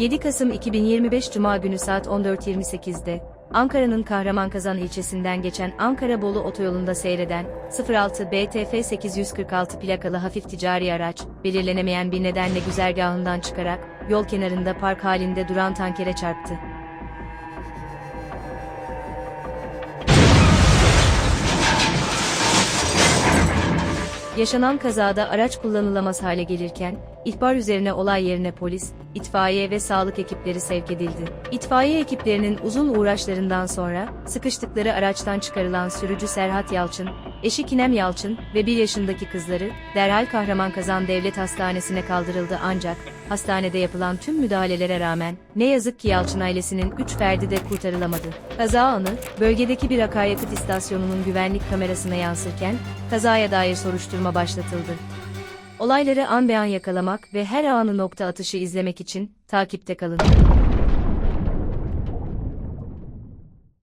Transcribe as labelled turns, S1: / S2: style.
S1: 7 Kasım 2025 Cuma günü saat 14.28'de, Ankara'nın Kahramankazan ilçesinden geçen Ankara-Bolu otoyolunda seyreden 06 BTF 846 plakalı hafif ticari araç, belirlenemeyen bir nedenle güzergahından çıkarak, yol kenarında park halinde duran tankere çarptı. Yaşanan kazada araç kullanılamaz hale gelirken, ihbar üzerine olay yerine polis, itfaiye ve sağlık ekipleri sevk edildi. İtfaiye ekiplerinin uzun uğraşlarından sonra, sıkıştıkları araçtan çıkarılan sürücü Serhat Yalçın, eşi Kinem Yalçın ve bir yaşındaki kızları, derhal Kahramankazan Devlet Hastanesi'ne kaldırıldı ancak, hastanede yapılan tüm müdahalelere rağmen, ne yazık ki Yalçın ailesinin 3 ferdi de kurtarılamadı. Kaza anı, bölgedeki bir akaryakıt istasyonunun güvenlik kamerasına yansırken, kazaya dair soruşturma başlatıldı. Olayları an be an yakalamak ve her anı nokta atışı izlemek için takipte kalın.